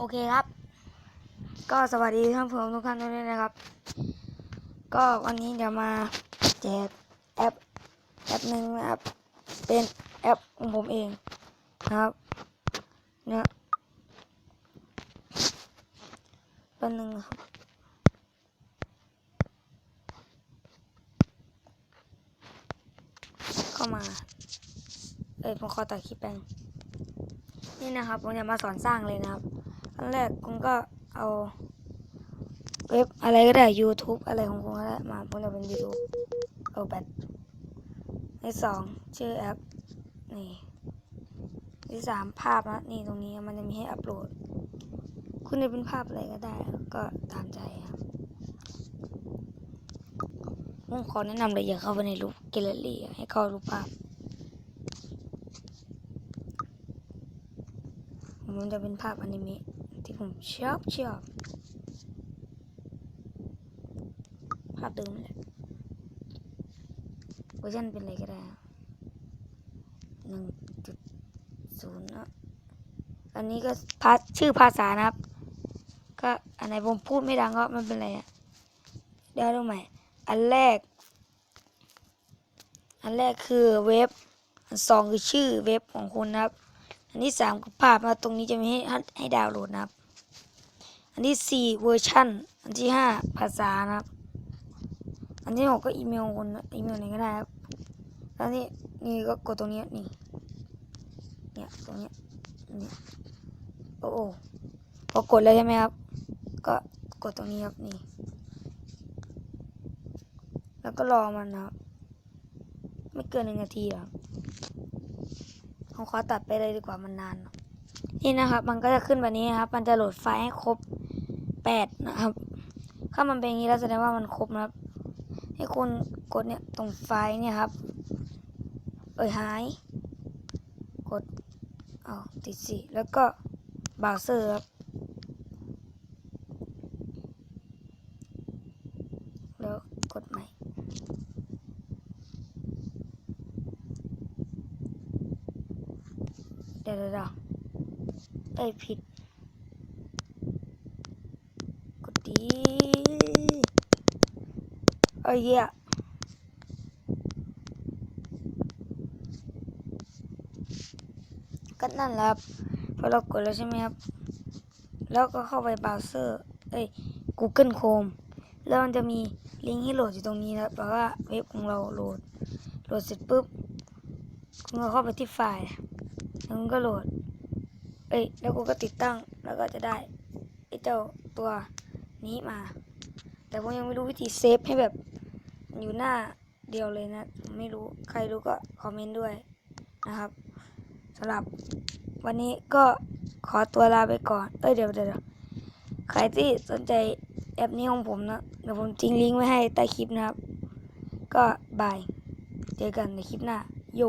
โอเคครับ ก็สวัสดีท่านผู้ชมทุกท่านด้วยนะครับ ก็วันนี้จะมาแจกแอปแอปหนึ่งนะครับเป็นแอปของผมเองนะครับเนี่ยเป็นหนึ่งครับเข้ามาเอ้ยผมขอตัดคลิปแปงนี่นะครับผมจะมาสอนสร้างเลยนะครับ อันแรกคุณก็เอาเว็บอะไรก็ได้ YouTube อะไรของคุณก็ได้มาผมจะเป็น YouTube เอาแบตที่สองชื่อแอปนี่ที่สามภาพนะนี่ตรงนี้มันจะมีให้อัปโหลด คุณจะเป็นภาพอะไรก็ได้ ก็ตามใจครับผมขอแนะนำเลยอย่าเข้าไปในรูปแกลเลอรี่ให้เข้ารูปภาพมันจะเป็นภาพอนิเมะ ที่ผมชอบชอบภาพเดิมเลยเวอร์ชันเป็นอะไรก็ได้หนึ่งจุดศูนย์นะอันนี้ก็พาชื่อภาษานะครับ ก็อันไหนผมพูดไม่ดังก็ไม่เป็นไรอะเดี๋ยวดูใหม่อันแรก อันแรกคือเว็บ อันสองคือชื่อเว็บของคุณนะครับ อันที่สามคือภาพมาตรงนี้จะมีให้ให้ดาวน์โหลดนะครับ อันที่สี่เวอร์ชันอันที่ห้าภาษานะครับ อันที่หกก็อีเมลคนอีเมลไหนก็ได้ครับแล้วนี่นี่ก็กดตรงนี้นี่เนี่ยตรงนี้นี่โอ้โหพอกดแล้วใช่ไหมครับ ก็กดตรงนี้ครับนี่ แล้วก็รอมันนะครับ ไม่เกินหนึ่งนาทีหรอกผมขอตัดไปเลยดีกว่ามันนานเนอะ นี่นะครับ มันก็จะขึ้นแบบนี้นครับ มันจะโหลดไฟล์ให้ครบแปดนะครับ ถ้ามันเป็นอย่างนี้แล้วแสดงว่ามันครบนะครับ ให้คุณกดเนี่ยตรงไฟล์เนี่ยครับ เอ้ยหาย กดเอาติดสิแล้วก็บราว์เซอร์ครับ แล้วกดใหม่เดี๋ยวเดี๋ยว เอ้ยผิด กดดีเอ้ยเหี้ยก็นั่นแหละครับพอเรากดแล้วใช่ไหมครับ แล้วก็เข้าไปเบราว์เซอร์ เอ้ย Google Chrome แล้วมันจะมีลิงก์ให้โหลดอยู่ตรงนี้นะแปลว่าเว็บของเราโหลด โหลดเสร็จปุ๊บ คุณก็เข้าไปที่ไฟล์ แล้วคุณก็โหลด เอ้ยแล้วกูก็ติดตั้งแล้วก็จะได้ไอ้เจ้าตัวนี้มา แต่ผมยังไม่รู้วิธีเซฟให้แบบอยู่หน้าเดียวเลยนะไม่รู้ใครรู้ก็คอมเมนต์ด้วยนะครับสำหรับวันนี้ก็ขอตัวลาไปก่อน เอ้ยเดี๋ยวเดี๋ยวเดี๋ยวใครที่สนใจแอปนี้ของผมนะเดี๋ยวผมทิ้งลิงก์ไว้ให้ใต้คลิปนะครับ ก็บาย เจอกันในคลิปหน้าโย